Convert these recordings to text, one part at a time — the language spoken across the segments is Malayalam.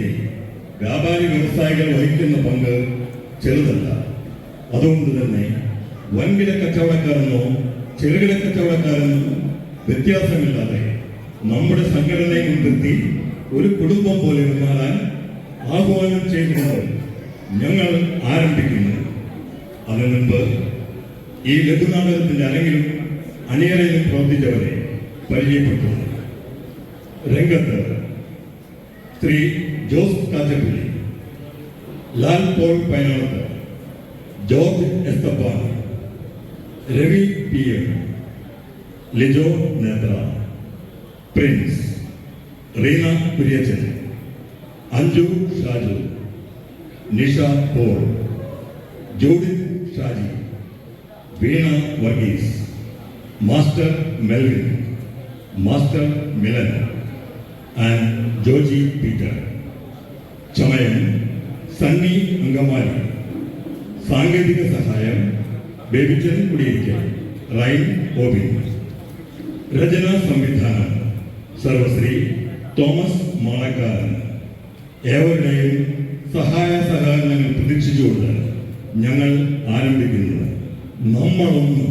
മേഖലയിൽ വ്യാപാരി വ്യവസായികൾ വഹിക്കുന്ന പങ്ക് ചെറുതല്ല. അതുകൊണ്ട് തന്നെ വൻകിട കച്ചവടക്കാരെന്നോ ചെറുകിട കച്ചവടക്കാരെന്നോ വ്യത്യാസമില്ലാതെ നമ്മുടെ സംഘടനയെ മുൻനിർത്തി ഒരു കുടുംബം പോലെ മാറാൻ ആഹ്വാനം ചെയ്യുന്നത് ഞങ്ങൾ ആരംഭിക്കുന്നു. അതിനു മുൻപ് ഈ ലഘുനാടകത്തിന്റെ അരങ്ങിലും അണിയറയിലും പ്രവർത്തിച്ചവരെ പരിചയപ്പെട്ടു രംഗത്ത് ശ്രീ ஜோஸ் காத்தபிள்ளி லால் போல் பயனாளர் George Esthappan Ravi PM Lijo Nethra Prince Reena Priyachan Anju Shaju Nisha Paul Jodith Shaji Veena Varghese master Melvin master Milan and Joji Peter ചമയം സണ്ണി അങ്കമാലി. സാങ്കേതിക സഹായം ബേബിച്ചൻ കുടിയിരിക്കൽ റൈൻ ഓബിൻ രചന സംവിധാനം സർവശ്രീ തോമസ് മാളക്കാരൻ. ഏവരുടെയും സഹായ സഹകരണങ്ങൾ പ്രതീക്ഷിച്ചുകൊണ്ട് ഞങ്ങൾ ആരംഭിക്കുന്നു. നമ്മളൊന്ന്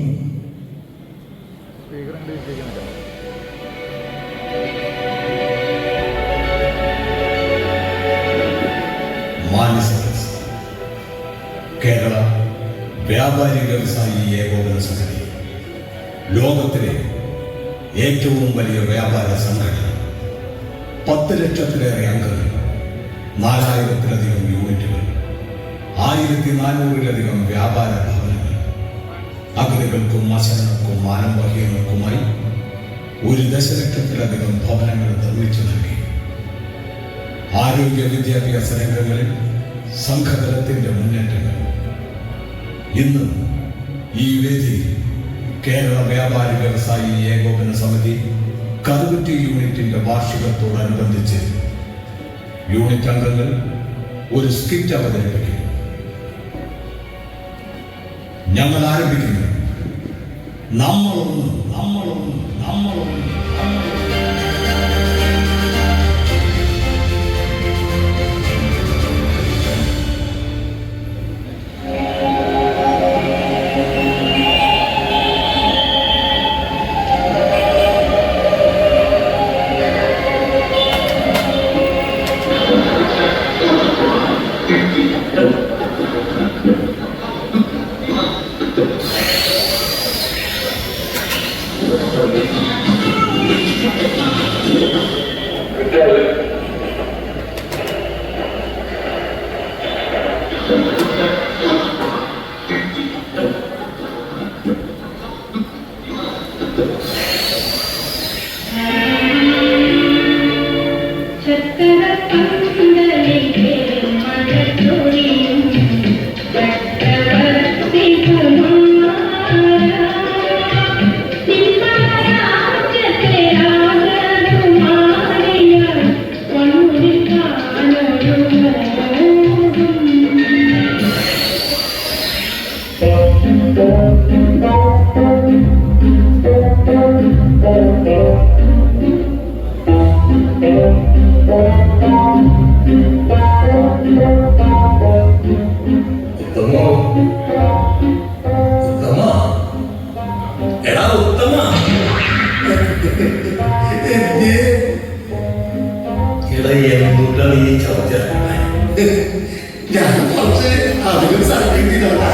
മാനസരസ് കേരള വ്യാപാരി വ്യവസായി ഏകോപന സമിതി ലോകത്തിലെ ഏറ്റവും വലിയ വ്യാപാര സംഘടന. പത്ത് ലക്ഷത്തിലേറെ അംഗങ്ങൾ നാലായിരത്തിലധികം യൂണിറ്റുകൾ ആയിരത്തി നാനൂറിലധികം വ്യാപാര ഭവനങ്ങൾ. അഗതികൾക്കും അശരണർക്കും മാനവഹീനർക്കുമായി ഒരു ദശലക്ഷത്തിലധികം ഭവനങ്ങൾ നിർമ്മിച്ചു നൽകി. ആരോഗ്യ വിദ്യാഭ്യാസ രംഗങ്ങളിൽ സംഘതലത്തിന്റെ മുന്നേറ്റങ്ങൾ. ഇന്ന് ഈ വേദിയിൽ കേരള വ്യാപാരി വ്യവസായി ഏകോപന സമിതി കറുകുറ്റി യൂണിറ്റിന്റെ വാർഷികത്തോടനുബന്ധിച്ച് യൂണിറ്റ് അംഗങ്ങൾ ഒരു സ്കിറ്റ് അവതരിപ്പിക്കും ഞങ്ങൾ ആരംഭിക്കുന്നു. നമ്മളൊന്ന് നമ്മളൊന്ന് നമ്മളൊന്ന് ഉത്തമ ഉത്തമ എടാ ഉത്തമ എടാ എന്തുട്ടാണ് ഈ ചവച്ച ഞാൻ കുറച്ച് അധികം സർക്കിട്ടില്ല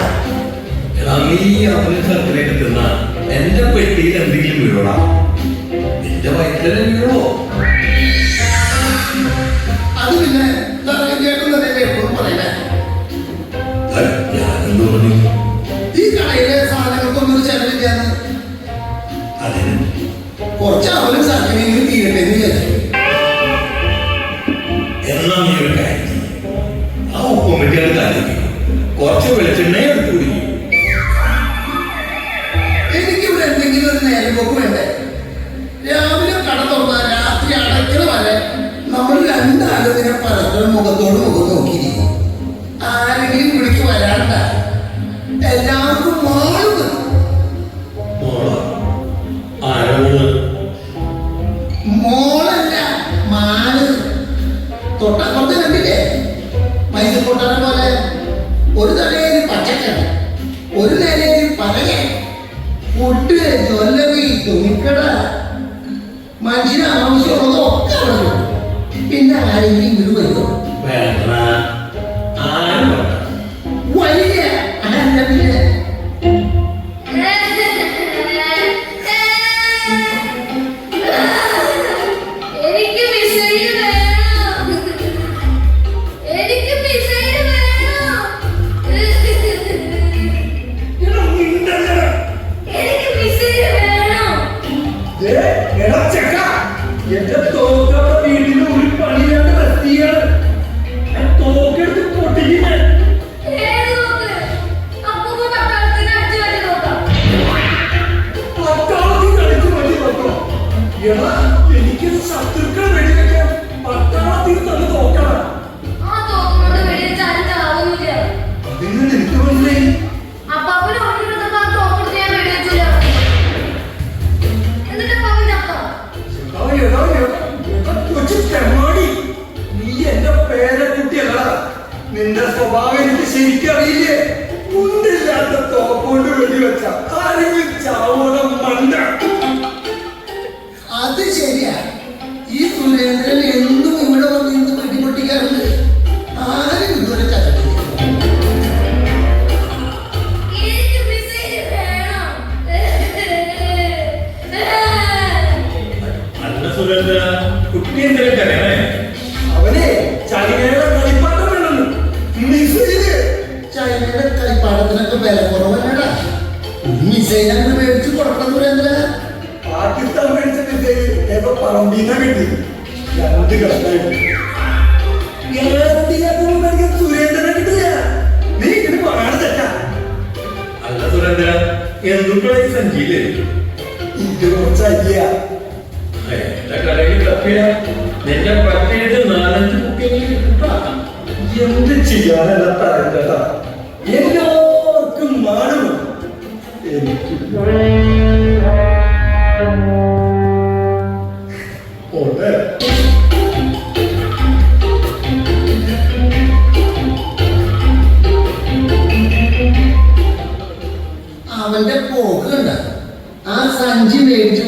എടാ നീ അവന് സർക്കിലേക്ക് തിന്ന എന്റെ പെട്ടിയിൽ എന്തെങ്കിലും വീഴോടാ നിന്റെ വയറ്റിലെ വീഴോ അത് പിന്നെ കാര്യം കുറച്ച് വെളിച്ചെണ്ണയെ എടുത്തു കുടിക്കും എനിക്കിവിടെ എന്തെങ്കിലും ഒരു നേരം വേണ്ടേ? രാവിലെ കട തുറന്ന രാത്രി അടയ്ക്കണ വരെ നമ്മൾ രണ്ടാലും ഇതിനെ പരസ്പരം മുഖത്തോട് മുഖം ചൈനയുടെ കളിപ്പാടത്തിനൊക്കെ വില കുറവല്ലടാ. മിസൈൽ അങ്ങ് മേടിച്ച് കൊടുക്കണം സുരേന്ദ്ര പാകിസ്ഥാൻ മേടിച്ച മിസൈൽ ഏതോ പറമ്പീന കിട്ടി. രണ്ട് മേടിക്കാൻ സുരേന്ദ്രനെ കിട്ടില്ല. നീ ഇതിന് പറയാതെ തെറ്റാ. അല്ല സുരേന്ദ്ര എന്തുക്കളെ ഈ സഞ്ചിയിൽ? ഇത് കുറച്ചല്ല എന്റെ കടയിൽ തപ്പിയ നിന്റെ പറ്റിയിട്ട് നാലഞ്ച് കുട്ടിയെങ്കിലും കിട്ടാം എന്ത് ചെയ്യാനല്ല?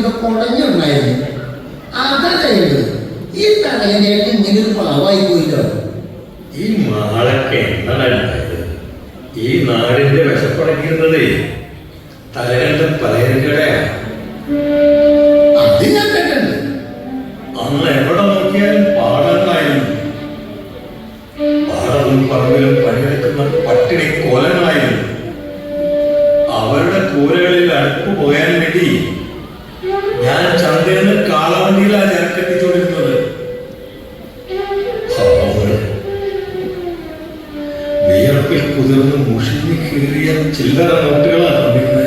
മേടിച്ചിവിടെ കുടഞ്ഞുണ്ടായിരുന്നു അതാ ചെയ്യേണ്ടത് ഈ തടയനായിട്ട് ഇങ്ങനെ ഒരു പാവായി പോയില്ലോ ഈ മാളൊക്കെ ഈ നാടിന്റെ വിശപ്പടക്കുന്നത് തലകളുടെ പലചരക്കടയാണ് കീറിയ ചില്ലറ നോട്ടുകളാണ്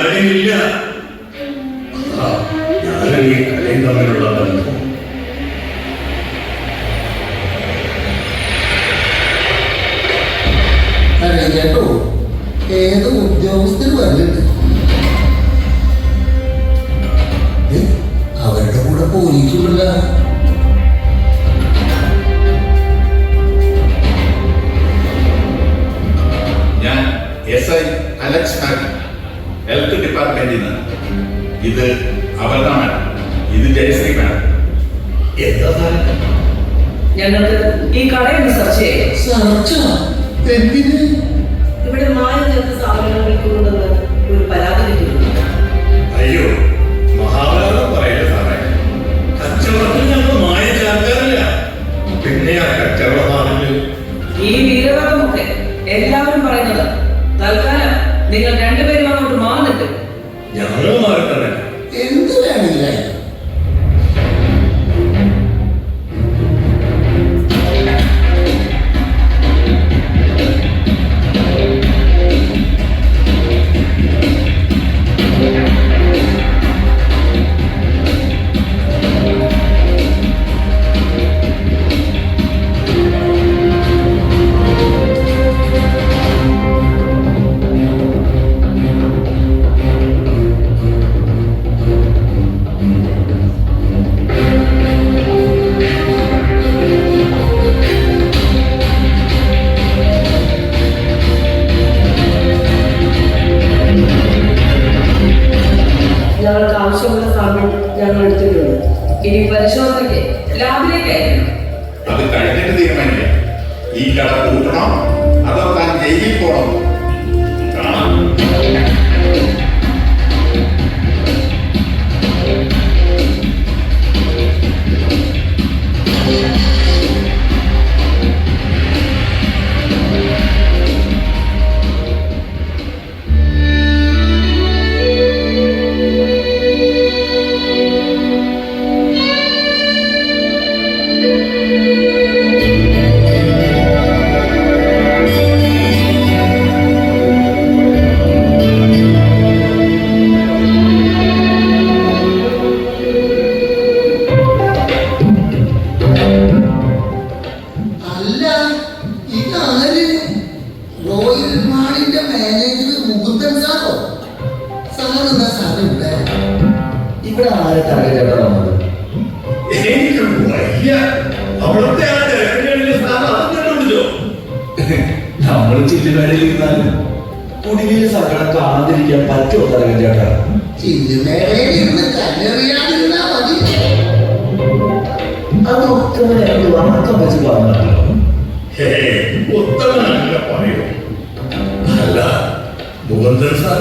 അതാ ഞാനും ഈ കടയും തമ്മിലുള്ള ബന്ധം. കേട്ടോ ഏത് ഉദ്യോഗസ്ഥർ വരുന്നുണ്ട് അവരുടെ കൂടെ പോലീസുള്ള ഇത് അമൃത മാഡം ഇത് ജയശ്രീ മാഡം എന്താ ഞങ്ങൾക്ക് ഈ കടയൊന്ന് സെർച്ച് ചെയ്യാം. സർച്ചാ എന്തിന്? ഇവിടെ മായം ചേർത്ത സാധനങ്ങൾ വിൽക്കുന്നുണ്ടെന്ന് ഒരു പരാതി കിട്ടുന്നു അയ്യോ മഹാഭാരതം പറയല്ലേ സാറേ. കച്ചവടത്തിൽ ഞങ്ങൾ മായ ചേർക്കാറില്ല. പിന്നെ ആ കച്ചവടമാണെങ്കിൽ ഈ വീരവാദമൊക്കെ എല്ലാവരും പറയുന്നത് തൽക്കാലം നിങ്ങൾ രണ്ടുപേരും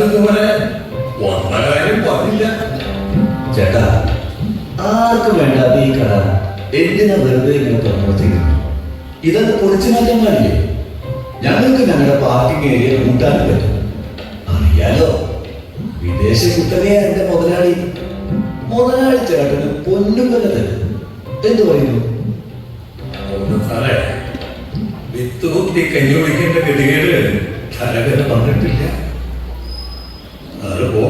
ഇതുവരെ വന്ന കാര്യം പറഞ്ഞില്ല. ചേട്ടാ ആർക്കും വേണ്ടാത്ത ഈ കട എന്തിനാ വെറുതെ ഇങ്ങനെ വെച്ചിരിക്കുന്നു ഇതൊക്കെ പൊളിച്ചു മാറ്റാൻ പാടില്ലേ ഞങ്ങൾക്ക് ഞങ്ങളുടെ പാർക്കിംഗ് ഏരിയ കൂട്ടാനും പറ്റും. അറിയാലോ വിദേശ കുട്ടനെയാ എന്റെ മുതലാളി. മുതലാളി ചേട്ടന് പൊന്നും പോലെ തരും. എന്ത് പറയുന്നു സാറേ വിത്ത് കുത്തി കഞ്ഞി കുടിക്കേണ്ട ഗതികേട് തലകര വന്നിട്ടില്ല. അത് പോ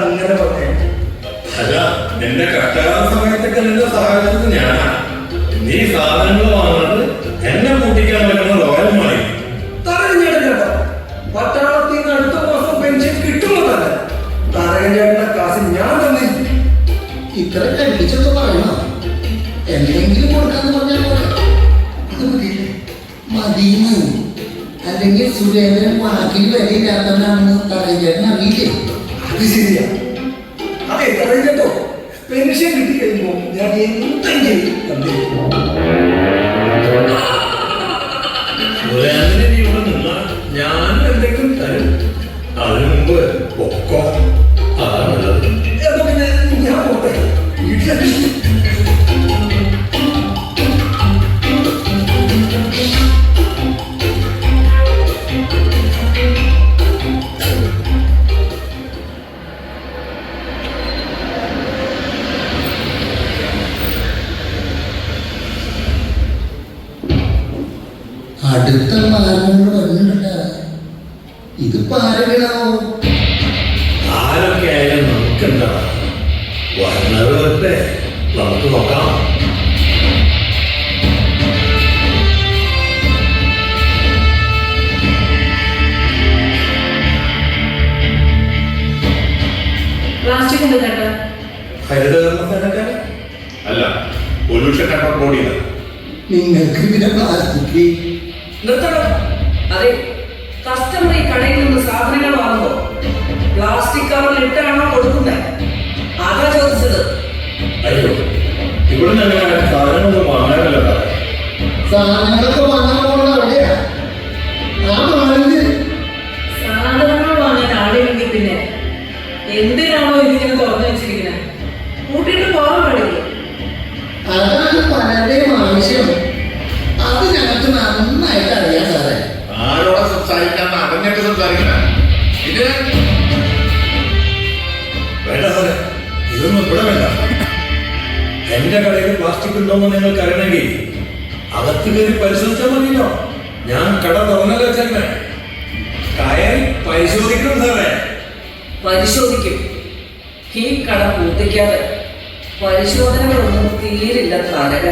അങ്ങനെ പറയാം അല്ല നിന്റെ കഷ്ടകാല സമയത്തൊക്കെ നിന്റെ സഹായത്തിന് ഞാനാ. നീ സാധനങ്ങൾ വാങ്ങുന്നത് എന്നെ കൂട്ടിക്കാൻ പറ്റുന്ന ലോകമായി തറഞ്ഞെടുക്കട്ടോ പട്ടാളത്തിൽ നിന്ന് അടുത്ത മാസം പെൻഷൻ കിട്ടുന്നതല്ല തറകഞ്ഞേട്ടന്റെ കാശ് ഞാൻ തന്നില്ല ഇത്ര കണ്ടിച്ചൊക്കെ പറയണോ? എന്തെങ്കിലും കൊടുക്കാന്ന് പറഞ്ഞാൽ പോലെ അത് മതിയില്ലേ? മതിയെന്ന്. അല്ലെങ്കിൽ സുരേന്ദ്രൻ വാക്കിൽ വരെയില്ലാത്തവനാണെന്ന് തറയിച്ചേട്ടൻ അറിയില്ലേ? ശരിയാ അതെ തറകഞ്ഞേട്ടോ പെൻഷൻ കിട്ടി കഴിയുമ്പോൾ ഞാൻ ഇവിടെ നിന്നാ ഞാൻ എന്തെങ്കിലും തരും. അതിനു മുമ്പ് പൊക്കോ അല്ല പൊല്യൂഷൻ കൺട്രോൾ ബോഡിയാണ് നിങ്ങൾക്ക് ഇതിനെ പ്ലാസ്റ്റിക് നിർത്തണം. അതെ കസ്റ്റമർ ഈ കടയിൽ നിന്ന് സാധനങ്ങൾ വാങ്ങുമ്പോൾ പ്ലാസ്റ്റിക് കവറിൽ ഇട്ടാണോ കൊടുക്കുന്നത് അതാ ചോദിച്ചത്. അയ്യോ ഇവിടെ ഞങ്ങൾ സാധനങ്ങളൊന്നും വാങ്ങാനല്ല സാധനങ്ങളൊക്കെ സംസാരിക്കണ. ഇത് വേണ്ട സാറേ ഇതൊന്നും ഇവിടെ വേണ്ട. എന്റെ കടയിൽ പ്ലാസ്റ്റിക് ഉണ്ടോന്ന് നിങ്ങൾക്ക് അറിയണമെങ്കിൽ അകത്ത് കയറി പരിശോധിച്ചാൽ മതിയല്ലോ. ഞാൻ കട തുറന്നല്ലോ ചെന്നെ കയറി പരിശോധിക്കണം സാറേ. പരിശോധിക്കും. ഈ കട പൂർത്തിക്കാതെ പരിശോധനകളൊന്നും തീരില്ല തരക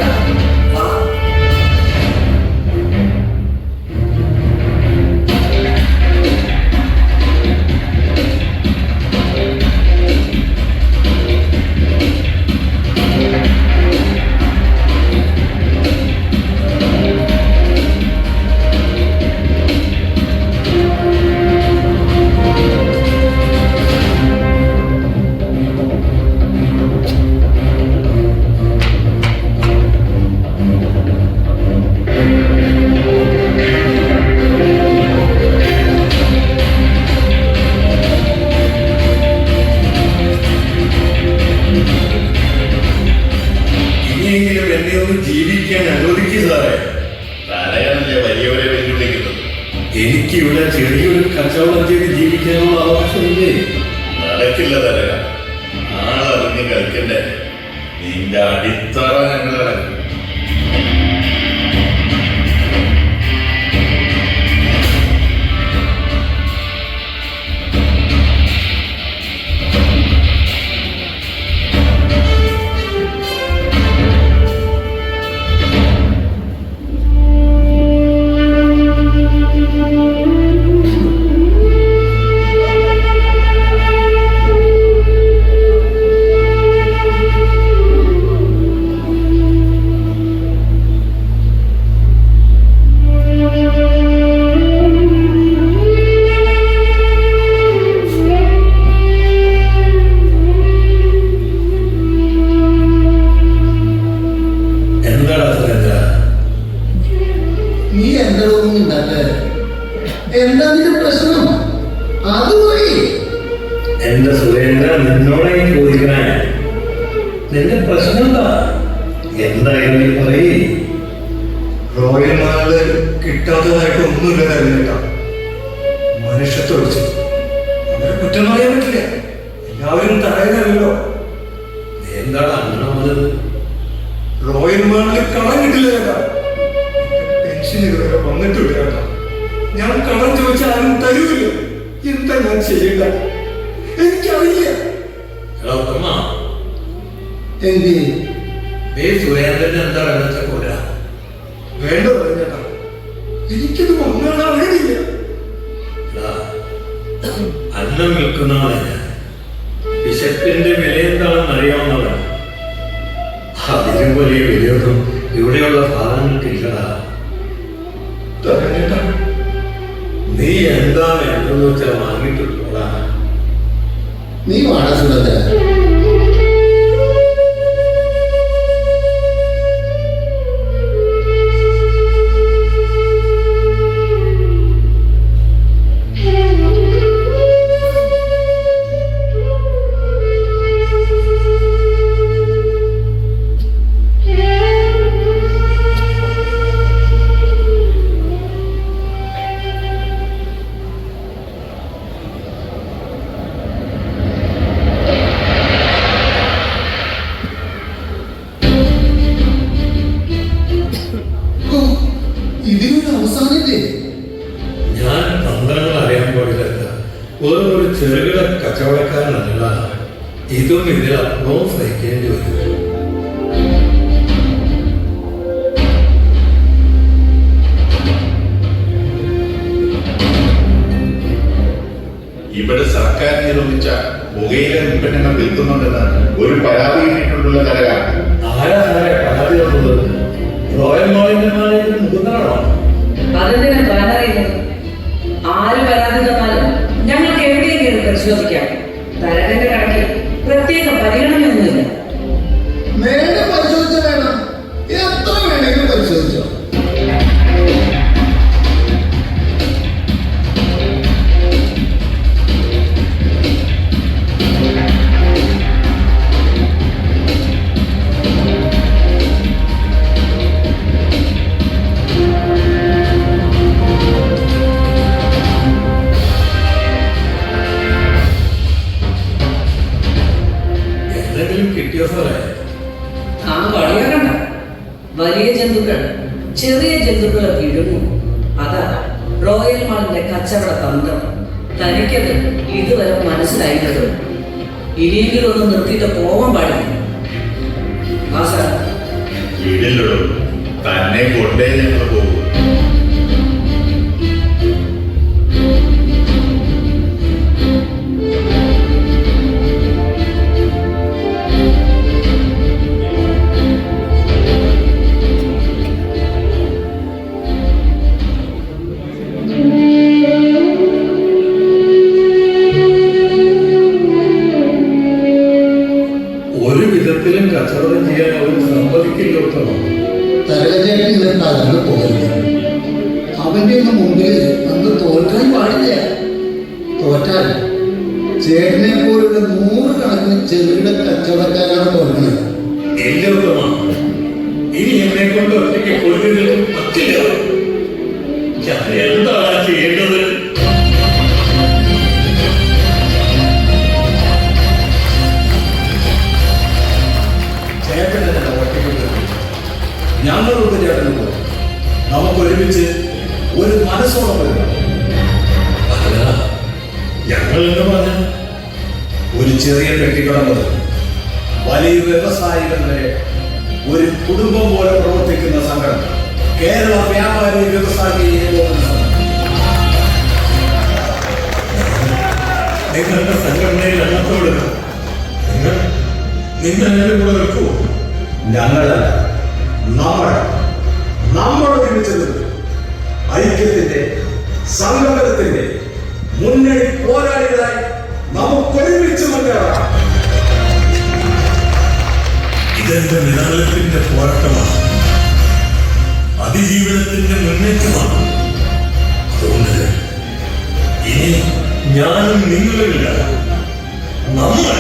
നിന്റെ പ്രശ്നം എന്താ എന്തായാലും പറയേ. റോയൽ മാളിൽ കിട്ടാത്തതായിട്ട് ഒന്നുമില്ല തരുന്നില്ല മനുഷ്യത്തൊഴിച്ച്. അവരെ കുറ്റം പറയാൻ പറ്റില്ല. എല്ലാവരും തടയുന്നല്ലോ എന്താണ് അങ്ങനെ വന്നത് റോയൽ മാളിൽ കടം കിട്ടില്ല ചേട്ടാ പെൻഷൻ ഇതുവരെ വന്നിട്ടില്ല ചേട്ടാ ഞാൻ കടം ചോദിച്ചാൽ ആരും തരൂല്ല എന്താ ഞാൻ ചെയ്യണ്ട എനിക്കറിയില്ല. എടാ എന്ത്? നീ സുരേന്ദ്രന് എന്താ വേണ്ട പോരാ? വേണ്ടതല്ല ചേട്ടാ എനിക്കത് ഒന്നാണ് അറിയണില്ല. എടാ, അന്നം വിൽക്കുന്നവന് വിശപ്പിന്റെ വില എന്താണെന്ന് അറിയാവുന്നവളാണ് അതിനും വലിയ വിലയൊന്നും ഇവിടെയുള്ള ഭാഗങ്ങൾക്കില്ലടാ. നീ എന്താ വേണ്ടതെന്ന് വെച്ചാൽ വാങ്ങിയിട്ടുള്ളൂടാ നീ വാടാ സുരേന്ദ്ര ചെറുകിട കച്ചവടക്കാരനല്ല ഇതും ഇതിലപ്പുറവും സഹിക്കേണ്ടി വരും. ഇവിടെ സർക്കാർ നിരോധിച്ച പുകയില ഉൽപ്പന്നങ്ങൾ വിൽക്കുന്നുണ്ടെന്ന് ഒരു പരാതി കിട്ടിയിട്ടുള്ള ആരാ സാറേ പരാതി തന്നത് റോയൽ മാളിന്റെ മാനേജർ മുകുന്ദനാണോ അതെന്തിനാ? താനറിയുന്നത് ആര് പരാതി കയറി പരിശോധിക്കാം. തരകന്റെ കണക്കിൽ പ്രത്യേക പരിഗണനയൊന്നുമില്ല. വീടില്ലടോ തന്നെ കൊണ്ടേ ഞങ്ങൾ പോകും. ഇനി എന്നെ കൊണ്ട് ഒറ്റയ്ക്ക് കൊടുക്കുന്നത് പറ്റില്ല. ഞാൻ എന്താണ് ചെയ്യേണ്ടത്? ചേട്ടനെ ഒറ്റയ്ക്ക് ഞങ്ങളോട് ചേട്ടന് പോകും നമുക്ക് ഒരുമിച്ച് ഒരു മനസ്സോളം വരണം അല്ല ഞങ്ങൾ എന്ന് പറഞ്ഞ? ഒരു ചെറിയ പെട്ടിക്കട മുതൽ വലിയ വ്യവസായികൾ വരെ ഒരു കുടുംബം പോലെ പ്രവർത്തിക്കുന്ന സംഘടന. കേരള വ്യാപാരി വ്യവസായി സംഘം. നിങ്ങളുടെ സംഘടനയിൽ അംഗത്തോട് നിങ്ങൾ കൂടെ നമ്മൾ നമ്മൾ ഒരുമിച്ച് ഐക്യത്തിന്റെ സംഘടനത്തിന്റെ മുന്നണി പോരാളികളായി നമുക്കൊരുമിച്ച് മുന്നേറാം. ഇതെന്റെ നിലനിൽപ്പിന്റെ പോരാട്ടമാണ്. അതിജീവനത്തിന്റെ മുന്നേറ്റമാണ്. അതുകൊണ്ട് ഇനി ഞാനും നിങ്ങളില്ല നമ്മൾ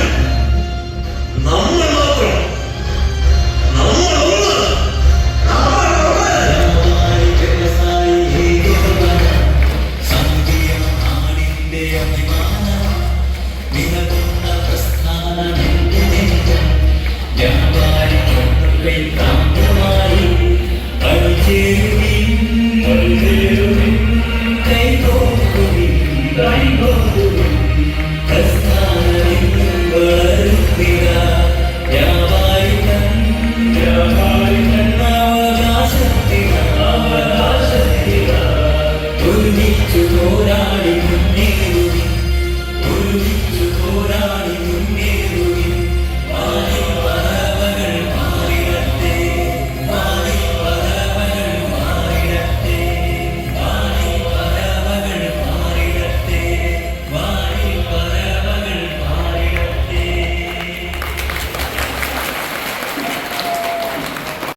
നമ്മൾ